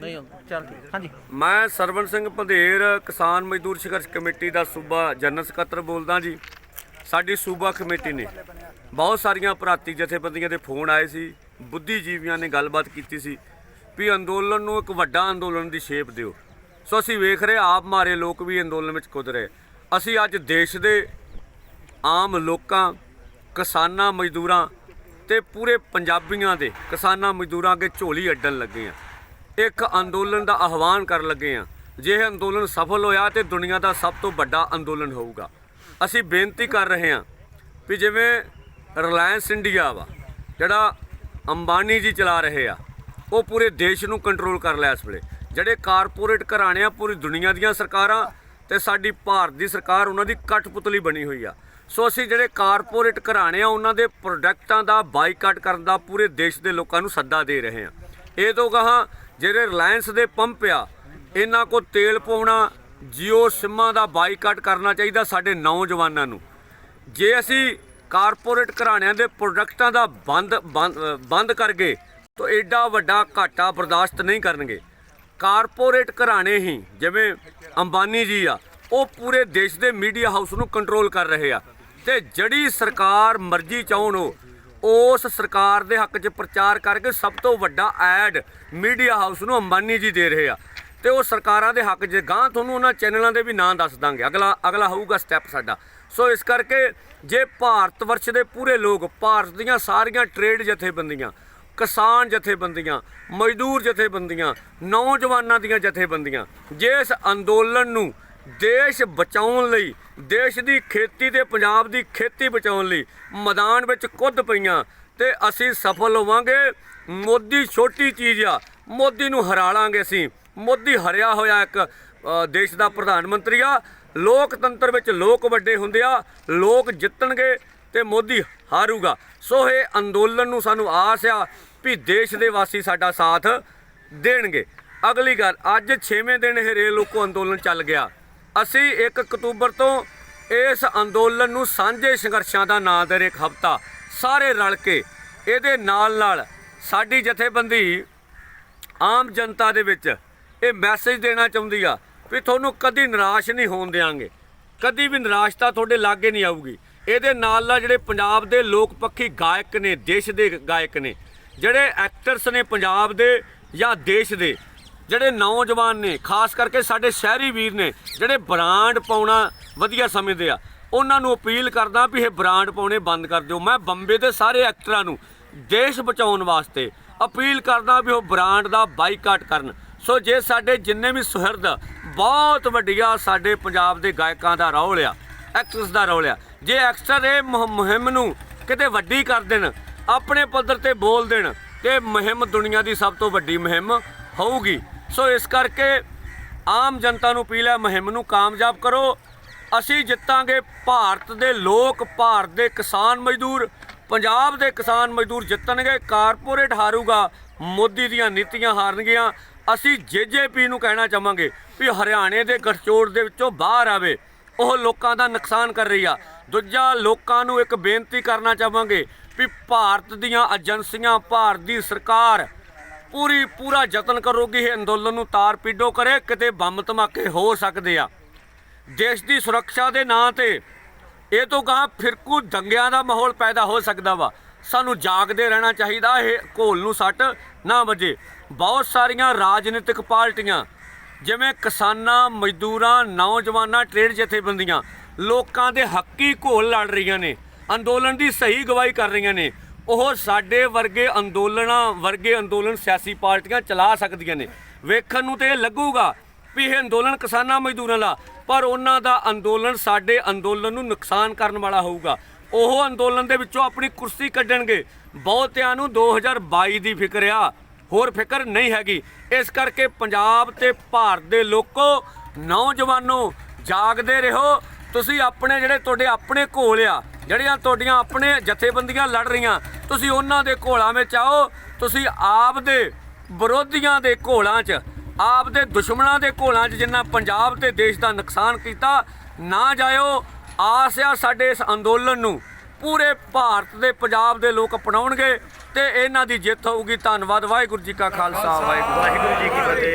ਨਹੀਂ ਚੱਲ ਠੀਕ ਹਾਂਜੀ। ਮੈਂ ਸਰਵਨ ਸਿੰਘ ਪੰਧੇਰ ਕਿਸਾਨ ਮਜ਼ਦੂਰ ਸੰਘਰਸ਼ ਕਮੇਟੀ ਦਾ ਸੂਬਾ ਜਨਰਲ ਸਕੱਤਰ ਬੋਲਦਾ ਜੀ। ਸਾਡੀ ਸੂਬਾ ਕਮੇਟੀ ਨੇ ਬਹੁਤ ਸਾਰੀਆਂ ਭਰਾਤੀ ਜਥੇਬੰਦੀਆਂ ਦੇ ਫੋਨ ਆਏ ਸੀ। ਬੁੱਧੀਜੀਵੀਆਂ ਨੇ ਗੱਲਬਾਤ ਕੀਤੀ ਸੀ ਵੀ ਅੰਦੋਲਨ ਨੂੰ ਇੱਕ ਵੱਡਾ ਅੰਦੋਲਨ ਦੀ ਸ਼ੇਪ ਦਿਓ। ਸੋ ਅਸੀਂ ਵੇਖ ਰਹੇ ਆਪ ਮਾਰੇ ਲੋਕ ਵੀ ਅੰਦੋਲਨ ਵਿੱਚ ਕੁੱਦ ਰਹੇ। ਅਸੀਂ ਅੱਜ ਦੇਸ਼ ਦੇ ਆਮ ਲੋਕਾਂ, ਕਿਸਾਨਾਂ, ਮਜ਼ਦੂਰਾਂ ਤੇ ਪੂਰੇ ਪੰਜਾਬੀਆਂ ਦੇ ਕਿਸਾਨਾਂ, ਮਜ਼ਦੂਰਾਂ ਅੱਗੇ ਝੋਲੀ ਅੱਡਣ ਲੱਗੇ ਆ ਇੱਕ ਅੰਦੋਲਨ ਦਾ ਆਹਵਾਨ ਕਰਨ ਲੱਗੇ ਆ ਜੇ ਇਹ ਅੰਦੋਲਨ ਸਫਲ ਹੋਇਆ ਤੇ ਦੁਨੀਆ ਦਾ ਸਭ ਤੋਂ ਵੱਡਾ ਅੰਦੋਲਨ ਹੋਊਗਾ। ਅਸੀਂ ਬੇਨਤੀ ਕਰ ਰਹੇ ਹਾਂ ਵੀ ਜਿਵੇਂ ਰਿਲਾਇੰਸ ਇੰਡੀਆ ਵਾ, ਜਿਹੜਾ ਅੰਬਾਨੀ ਜੀ ਚਲਾ ਰਹੇ ਆ, ਉਹ ਪੂਰੇ ਦੇਸ਼ ਨੂੰ ਕੰਟਰੋਲ ਕਰ ਲਿਆ ਇਸ ਵੇਲੇ। ਜਿਹੜੇ ਕਾਰਪੋਰੇਟ ਘਰਾਣੇ ਆ, ਪੂਰੀ ਦੁਨੀਆ ਦੀਆਂ ਸਰਕਾਰਾਂ ਤੇ ਸਾਡੀ ਭਾਰਤ ਦੀ ਸਰਕਾਰ, ਉਹਨਾਂ ਦੀ ਕਠਪੁਤਲੀ ਬਣੀ ਹੋਈ ਆ। ਸੋ ਅਸੀਂ ਜਿਹੜੇ ਕਾਰਪੋਰੇਟ ਘਰਾਣੇ ਆ, ਉਹਨਾਂ ਦੇ ਪ੍ਰੋਡਕਟਾਂ ਦਾ ਬਾਈਕਾਟ ਕਰਨ ਦਾ ਪੂਰੇ ਦੇਸ਼ ਦੇ ਲੋਕਾਂ ਨੂੰ ਸੱਦਾ ਦੇ ਰਹੇ ਆ ਇਹ ਤੋਂ ਗਾਹਾਂ ਜਿਹੜੇ ਰਿਲਾਇੰਸ ਦੇ ਪੰਪ ਆ, ਇਹਨਾਂ ਕੋ ਤੇਲ ਪਾਉਣਾ, ਜੀਓ ਸਿੰਮਾਂ ਦਾ ਬਾਈਕਾਟ ਕਰਨਾ ਚਾਹੀਦਾ ਸਾਡੇ ਨੌਜਵਾਨਾਂ ਨੂੰ। ਜੇ ਅਸੀਂ ਕਾਰਪੋਰੇਟ ਘਰਾਣਿਆਂ ਦੇ ਪ੍ਰੋਡਕਟਾਂ ਦਾ ਬੰਦ, ਬੰਦ- ਬੰਦ ਕਰ ਗਏ ਤਾਂ ਐਡਾ ਵੱਡਾ ਘਾਟਾ ਬਰਦਾਸ਼ਤ ਨਹੀਂ ਕਰਨਗੇ। ਕਾਰਪੋਰੇਟ ਘਰਾਣੇ ਹੀ, ਜਿਵੇਂ ਅੰਬਾਨੀ ਜੀ ਆ, ਉਹ ਪੂਰੇ ਦੇਸ਼ ਦੇ ਮੀਡੀਆ ਹਾਊਸ ਨੂੰ ਕੰਟਰੋਲ ਕਰ ਰਹੇ ਆ। ਤੇ ਜਿਹੜੀ ਸਰਕਾਰ ਮਰਜ਼ੀ ਚਾਹਣ ਉਹ ਉਸ ਸਰਕਾਰ ਦੇ ਹੱਕ 'ਚ ਪ੍ਰਚਾਰ ਕਰਕੇ ਸਭ ਤੋਂ ਵੱਡਾ ਐਡ ਮੀਡੀਆ ਹਾਊਸ ਨੂੰ ਅੰਬਾਨੀ ਜੀ ਦੇ ਰਹੇ ਆ। ਤੇ ਉਹ ਸਰਕਾਰਾਂ ਦੇ ਹੱਕ 'ਚ ਗਾਂ ਤੁਹਾਨੂੰ ਉਹਨਾਂ ਚੈਨਲਾਂ ਦੇ ਵੀ ਨਾਂ ਦੱਸ ਦਾਂਗੇ। ਅਗਲਾ ਅਗਲਾ ਹੋਊਗਾ ਸਟੈਪ ਸਾਡਾ। ਸੋ ਇਸ ਕਰਕੇ ਜੇ ਭਾਰਤ ਵਰਸ਼ ਦੇ ਪੂਰੇ ਲੋਕ, ਭਾਰਤ ਦੀਆਂ ਸਾਰੀਆਂ ਟ੍ਰੇਡ ਜਥੇਬੰਦੀਆਂ, ਕਿਸਾਨ ਜਥੇਬੰਦੀਆਂ, ਮਜ਼ਦੂਰ ਜਥੇਬੰਦੀਆਂ, ਨੌਜਵਾਨਾਂ ਦੀਆਂ ਜਥੇਬੰਦੀਆਂ, ਜੇ ਇਸ ਅੰਦੋਲਨ ਨੂੰ ਦੇਸ਼ ਬਚਾਉਣ ਲਈ ਦੇਸ਼ ਦੀ ਖੇਤੀ ਤੇ ਪੰਜਾਬ ਦੀ ਖੇਤੀ ਬਚਾਉਣ ਲਈ ਮੈਦਾਨ ਵਿੱਚ ਕੁੱਦ ਪਈਆਂ ਤੇ ਅਸੀਂ ਸਫਲ ਹੋਵਾਂਗੇ। ਮੋਦੀ ਛੋਟੀ ਚੀਜ਼ ਆ, ਮੋਦੀ ਨੂੰ ਹਰਾ ਲਾਂਗੇ ਅਸੀਂ। ਮੋਦੀ ਹਰਿਆ ਹੋਇਆ ਇੱਕ ਦੇਸ਼ ਦਾ ਪ੍ਰਧਾਨ ਮੰਤਰੀ ਆ। ਲੋਕਤੰਤਰ ਵਿੱਚ ਲੋਕ ਵੱਡੇ ਹੁੰਦੇ ਆ, ਲੋਕ ਜਿੱਤਣਗੇ ਤੇ ਮੋਦੀ ਹਾਰੂਗਾ। ਸੋ ਇਹ ਅੰਦੋਲਨ ਨੂੰ ਸਾਨੂੰ ਆਸ ਆ ਵੀ ਦੇਸ਼ ਦੇ ਵਾਸੀ ਸਾਡਾ ਸਾਥ ਦੇਣਗੇ। ਅਗਲੀ ਗੱਲ, ਅੱਜ 6ਵੇਂ ਦਿਨ ਇਹ ਰੇਲ ਲੋਕੋ ਅੰਦੋਲਨ ਚੱਲ ਗਿਆ। ਅਸੀਂ 1 ਅਕਤੂਬਰ ਤੋਂ ਇਸ ਅੰਦੋਲਨ ਨੂੰ ਸਾਂਝੇ ਸੰਘਰਸ਼ਾਂ ਦਾ ਨਾਂ ਦੇ ਇੱਕ ਹਫਤਾ ਸਾਰੇ ਰਲ ਕੇ ਇਹਦੇ ਨਾਲ ਨਾਲ ਸਾਡੀ ਜਥੇਬੰਦੀ ਆਮ ਜਨਤਾ ਦੇ ਵਿੱਚ ਇਹ ਮੈਸੇਜ ਦੇਣਾ ਚਾਹੁੰਦੀ ਆ ਵੀ ਤੁਹਾਨੂੰ ਕਦੀ ਨਿਰਾਸ਼ ਨਹੀਂ ਹੋਣ ਦੇਾਂਗੇ ਕਦੀ ਵੀ ਨਿਰਾਸ਼ਤਾ ਤੁਹਾਡੇ ਲਾਗੇ ਨਹੀਂ ਆਊਗੀ। ਇਹਦੇ ਨਾਲ ਨਾਲ ਜਿਹੜੇ ਪੰਜਾਬ ਦੇ ਲੋਕ ਪੱਖੀ ਗਾਇਕ ਨੇ, ਦੇਸ਼ ਦੇ ਗਾਇਕ ਨੇ, ਜਿਹੜੇ ਐਕਟਰਸ ਨੇ ਪੰਜਾਬ ਦੇ ਜਾਂ ਦੇਸ਼ ਦੇ ਜਿਹੜੇ ਨੌਜਵਾਨ ਨੇ, ਖਾਸ ਕਰਕੇ ਸਾਡੇ ਸ਼ਹਿਰੀ ਵੀਰ ਨੇ, ਜਿਹੜੇ ਬ੍ਰਾਂਡ ਪਾਉਣਾ ਵਧੀਆ ਸਮਝਦੇ ਆ, ਉਹਨਾਂ ਨੂੰ ਅਪੀਲ ਕਰਦਾ ਵੀ ਇਹ ਬ੍ਰਾਂਡ ਪਾਉਣੇ ਬੰਦ ਕਰ ਦਿਓ। ਮੈਂ ਬੰਬੇ ਦੇ ਸਾਰੇ ਐਕਟਰਾਂ ਨੂੰ ਦੇਸ਼ ਬਚਾਉਣ ਵਾਸਤੇ ਅਪੀਲ ਕਰਦਾ ਵੀ ਉਹ ਬ੍ਰਾਂਡ ਦਾ ਬਾਈਕਾਟ ਕਰਨ। ਸੋ ਜੇ ਸਾਡੇ ਜਿੰਨੇ ਵੀ ਸੁਹਿਰਦ ਬਹੁਤ ਵੱਡੀਆਂ ਸਾਡੇ ਪੰਜਾਬ ਦੇ ਗਾਇਕਾਂ ਦਾ ਰੌਲ ਆ ਐਕਟਰਸ ਦਾ ਰੌਲ ਆ, ਜੇ ਐਕਟਰ ਇਹ ਮੁਹ- ਮੁਹਿੰਮ ਨੂੰ ਕਿਤੇ ਵੱਡੀ ਕਰ ਦੇਣ, ਆਪਣੇ ਪੱਧਰ ਤੇ ਬੋਲ ਦੇਣ, ਤੇ ਮੁਹਿੰਮ ਦੁਨੀਆ ਦੀ ਸਭ ਤੋਂ ਵੱਡੀ ਮੁਹਿੰਮ ਹੋਊਗੀ। ਸੋ ਇਸ ਕਰਕੇ ਆਮ ਜਨਤਾ ਨੂੰ ਅਪੀਲ ਹੈ, ਮੁਹਿੰਮ ਨੂੰ ਕਾਮਯਾਬ ਕਰੋ। ਅਸੀਂ ਜਿੱਤਾਂਗੇ ਭਾਰਤ ਦੇ ਲੋਕ, ਭਾਰਤ ਦੇ ਕਿਸਾਨ ਮਜ਼ਦੂਰ, ਪੰਜਾਬ ਦੇ ਕਿਸਾਨ ਮਜ਼ਦੂਰ ਜਿੱਤਣਗੇ, ਕਾਰਪੋਰੇਟ ਹਾਰੂਗਾ, ਮੋਦੀ ਦੀਆਂ ਨੀਤੀਆਂ ਹਾਰਨਗੀਆਂ। ਅਸੀਂ ਜੇਜੇਪੀ ਨੂੰ ਕਹਿਣਾ ਚਾਹਾਂਗੇ ਵੀ ਹਰਿਆਣੇ ਦੇ ਗਠਜੋੜ ਦੇ ਵਿੱਚੋਂ ਬਾਹਰ ਆਵੇ, ਉਹ ਲੋਕਾਂ ਦਾ ਨੁਕਸਾਨ ਕਰ ਰਹੀ ਆ। ਦੂਜਾ, ਲੋਕਾਂ ਨੂੰ ਇੱਕ ਬੇਨਤੀ ਕਰਨਾ ਚਾਹਾਂਗੇ ਵੀ ਭਾਰਤ ਦੀਆਂ ਏਜੰਸੀਆਂ, ਭਾਰਤ ਦੀ ਸਰਕਾਰ ਪੂਰੀ, ਪੂਰਾ ਯਤਨ ਕਰੋਗੀ ਇਹ ਅੰਦੋਲਨ ਨੂੰ ਤਾਰ ਪੀਡੋ ਕਰੇ, ਕਿਤੇ ਬੰਬ ਧਮਾਕੇ ਹੋ ਸਕਦੇ ਆ। ਦੇਸ਼ ਦੀ ਸੁਰੱਖਿਆ ਦੇ ਨਾਂ ਤੇ ਇਹ ਤੋਂ ਗਾਂ ਫਿਰਕੂ ਦੰਗਿਆਂ ਦਾ ਮਾਹੌਲ ਪੈਦਾ ਹੋ ਸਕਦਾ ਵਾ। ਸਾਨੂੰ ਜਾਗਦੇ ਰਹਿਣਾ ਚਾਹੀਦਾ, ਇਹ ਘੋਲ ਨੂੰ ਸੱਟ ਨਾ ਵੱਜੇ। ਬਹੁਤ ਸਾਰੀਆਂ ਰਾਜਨੀਤਿਕ ਪਾਰਟੀਆਂ, ਜਿਵੇਂ ਕਿਸਾਨਾਂ, ਮਜ਼ਦੂਰਾਂ, ਨੌਜਵਾਨਾਂ, ਟ੍ਰੇਡ ਜਥੇਬੰਦੀਆਂ, ਲੋਕਾਂ ਦੇ ਹੱਕੀ ਘੋਲ ਲੜ ਰਹੀਆਂ ਨੇ। ਅੰਦੋਲਨ ਦੀ ਸਹੀ ਗਵਾਹੀ ਕਰ ਰਹੀਆਂ ਨੇ। ਉਹ ਸਾਡੇ ਵਰਗੇ ਅੰਦੋਲਨਾਂ, ਵਰਗੇ ਅੰਦੋਲਨ ਸਿਆਸੀ ਪਾਰਟੀਆਂ ਚਲਾ ਸਕਦੀਆਂ ਨੇ। ਵੇਖਣ ਨੂੰ ਤੇ ਇਹ ਲੱਗੂਗਾ ਵੀ ਇਹ ਅੰਦੋਲਨ ਕਿਸਾਨਾਂ ਮਜ਼ਦੂਰਾਂ ਦਾ, ਪਰ ਉਹਨਾਂ ਦਾ ਅੰਦੋਲਨ ਸਾਡੇ ਅੰਦੋਲਨ ਨੂੰ ਨੁਕਸਾਨ ਕਰਨ ਵਾਲਾ ਹੋਊਗਾ। ਉਹ ਅੰਦੋਲਨ ਦੇ ਵਿੱਚੋਂ ਆਪਣੀ ਕੁਰਸੀ ਕੱਢਣਗੇ। ਬਹੁਤਿਆਂ ਨੂੰ 2022 ਦੀ ਫਿਕਰ ਆ, ਹੋਰ ਫਿਕਰ ਨਹੀਂ ਹੈਗੀ। ਇਸ ਕਰਕੇ ਪੰਜਾਬ ਤੇ ਭਾਰਤ ਦੇ ਲੋਕੋ, ਨੌਜਵਾਨੋ, ਜਾਗਦੇ ਰਹੋ। ਤੁਸੀਂ ਆਪਣੇ ਜਿਹੜੇ ਤੁਹਾਡੇ ਆਪਣੇ ਘੋਲ ਆ ਜਿਹੜੀਆਂ ਤੁਹਾਡੀਆਂ ਆਪਣੇ ਜਥੇਬੰਦੀਆਂ ਲੜ ਰਹੀਆਂ, ਤੁਸੀਂ ਉਹਨਾਂ ਦੇ ਘੋਲਾਂ ਵਿੱਚ ਆਓ, ਤੁਸੀਂ ਆਪ ਦੇ ਵਿਰੋਧੀਆਂ ਦੇ ਘੋਲਾਂ 'ਚ ਆਪ ਦੇ ਦੁਸ਼ਮਣਾਂ ਦੇ ਘੋਲਾਂ 'ਚ ਜਿੰਨਾ ਪੰਜਾਬ ਤੇ ਦੇਸ਼ ਦਾ ਨੁਕਸਾਨ ਕੀਤਾ, ਨਾ ਜਾਇਓ। ਆਸ ਆ ਸਾਡੇ ਇਸ ਅੰਦੋਲਨ ਨੂੰ ਪੂਰੇ ਭਾਰਤ ਦੇ, ਪੰਜਾਬ ਦੇ ਲੋਕ ਅਪਣਾਉਣਗੇ ਤੇ ਇਹਨਾਂ ਦੀ ਜਿੱਤ ਹੋਊਗੀ। ਧੰਨਵਾਦ। ਵਾਹਿਗੁਰੂ ਜੀ ਕਾ ਖਾਲਸਾ। ਵਾਹਿਗੁਰੂ ਵਾਹਿਗੁਰੂ ਜੀ ਕੀ ਫਤਿਹ।